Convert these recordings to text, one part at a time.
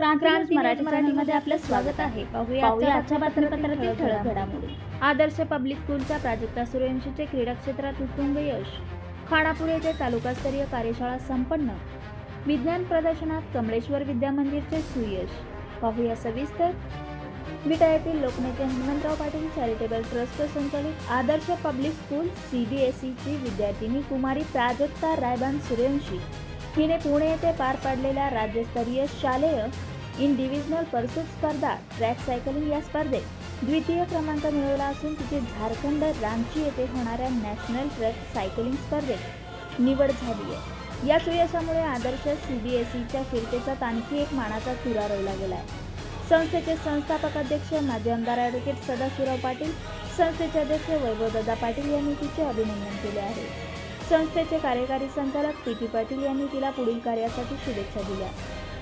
मराठी मराठीमध्ये आपलं स्वागत आहे. पाहूया पाहूया आजच्या आजच्या बातमीपत्रातील बातमीपत्रातील ठळक घडामोडी. आदर्श पब्लिक स्कूलच्या प्राजक्ता सूर्यवंशीचे क्रीडा क्षेत्रात उत्तुंग यश. खानापूर येथे तालुकास्तरीय कार्यशाळा संपन्न. विज्ञान प्रदर्शनात कमळेश्वर सुयश. पाहूया सविस्तर. विटा येथील लोकनेते हनुमंतराव पाटील चॅरिटेबल ट्रस्ट संचालित Adarsh public school C B S ईची विद्यार्थिनी कुमारी प्राजक्ता रायबान सूर्यवंशी हिने पुणे येथे पार पाडलेल्या राज्यस्तरीय शालेय इन डिव्हिजनल परसूट स्पर्धा ट्रॅक सायकलिंग या स्पर्धेत द्वितीय क्रमांक मिळवला असून तिथे झारखंड रांची येथे होणाऱ्या नॅशनल ट्रॅक सायकलिंग स्पर्धेत निवड झाली आहे. या सुयशामुळे आदर्श सी बी एस ईच्या फिरतेचात आणखी एक मानाचा तुरा रोवला गेला आहे संस्थेचे संस्थापक अध्यक्ष माजी आमदार ॲडव्होकेट सदाशिवराव पाटील संस्थेचे अध्यक्ष वैभवदादा पाटील यांनी तिचे अभिनंदन केले आहे. संस्थेचे कार्यकारी संचालक पी टी पाटील यांनी तिला पुढील कार्यासाठी शुभेच्छा दिल्या.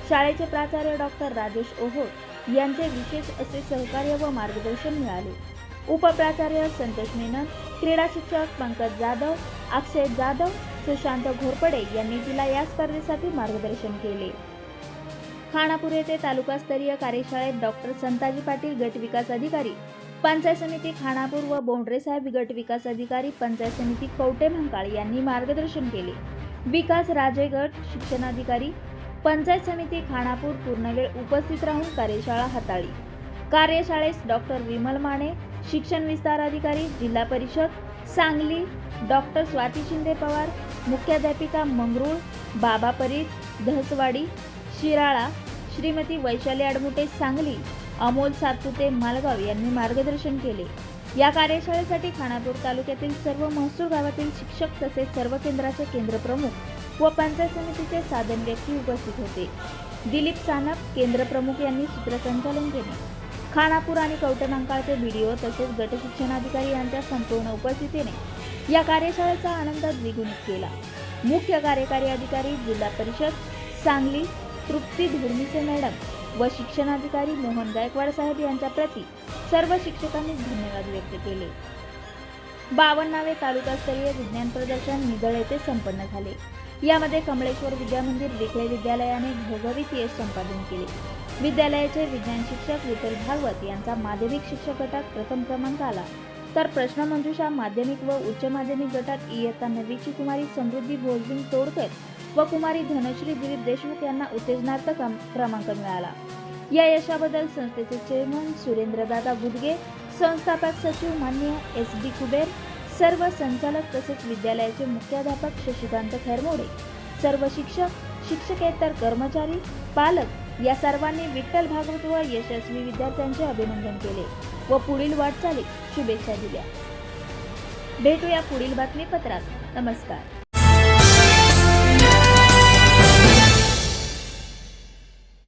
शाळेचे प्राचार्य डॉक्टर राजेश ओहोळ यांचे विशेष असे सहकार्य व मार्गदर्शन मिळाले. उपप्राचार्य संतोष मेनन क्रीडा शिक्षक पंकज जाधव अक्षय जाधव सुशांत घोरपडे यांनी तिला या स्पर्धेसाठी मार्गदर्शन केले. खानापूर येथे तालुकास्तरीय कार्यशाळेत डॉक्टर संताजी पाटील गट विकास अधिकारी पंचायत समिती खानापूर व बोंडरे साहेब गट विकास अधिकारी पंचायत समिती कवटे म्हंकाळ यांनी मार्गदर्शन केले. विकास राजे गट शिक्षणाधिकारी पंचायत समिती खानापूर पूर्णवेळ उपस्थित राहून कार्यशाळा हाताळली. कार्यशाळेस डॉक्टर विमल माने शिक्षण विस्तार अधिकारी जिल्हा परिषद सांगली डॉक्टर स्वाती शिंदे पवार मुख्याध्यापिका मंगरूळ बाबा परीत धसवाडी शिराळा श्रीमती वैशाली आडमुटे सांगली अमोल सातपुते मालगाव यांनी मार्गदर्शन केले. या कार्यशाळेसाठी खानापूर तालुक्यातील सर्व महसूल गावातील शिक्षक तसेच सर्व केंद्राचे केंद्र प्रमुख व पंचायत समितीचे साधन व्यक्ती उपस्थित होते. दिलीप सानप केंद्र प्रमुख यांनी सूत्रसंचालन केले. खानापूर आणि कवटनांकाळचे व्हिडिओ तसेच गटशिक्षणाधिकारी यांच्या संपूर्ण उपस्थितीने या कार्यशाळेचा आनंद द्विगुणित केला. मुख्य कार्यकारी अधिकारी जिल्हा परिषद सांगली तृप्ती धुर्मीचे मॅडम व शिक्षणाधिकारी मोहन गायकवाड साहेब यांच्या प्रती सर्व शिक्षकांनी धन्यवाद व्यक्त केले. बावन्नावे तालुकास्तरीय विज्ञान प्रदर्शन निदळ येथे संपन्न झाले. यामध्ये कमळेश्वर विद्यामंदिर विखळे विद्यालयाने घवघवीत यश संपादन केले. विद्यालयाचे विज्ञान शिक्षक विठ्ठल भागवत यांचा माध्यमिक शिक्षक गटात प्रथम क्रमांक आला. तर प्रश्नमंजुषा माध्यमिक व उच्च माध्यमिक गटात इयत्ता नववीची कुमारी समृद्धी भोजबिंग तोडकर व कुमारी धनश्री दिलीप देशमुख यांना उत्तेजनार्थ क्रम- क्रमांक मिळाला. या यशाबद्दल संस्थेचे चेअरमन सुरेंद्रदादा बुदगे संस्थापक सचिव मान्य एस डी कुबेर सर्व संचालक तसेच विद्यालयाचे मुख्याध्यापक शशिकांत खैरमोडे सर्व शिक्षक शिक्षकेतर कर्मचारी पालक या सर्वांनी विठ्ठल भागवत व यशस्वी विद्यार्थ्यांचे अभिनंदन केले व पुढील वाटचालीत शुभेच्छा दिल्या. भेटूया पुढील बातमीपत्रात. नमस्कार.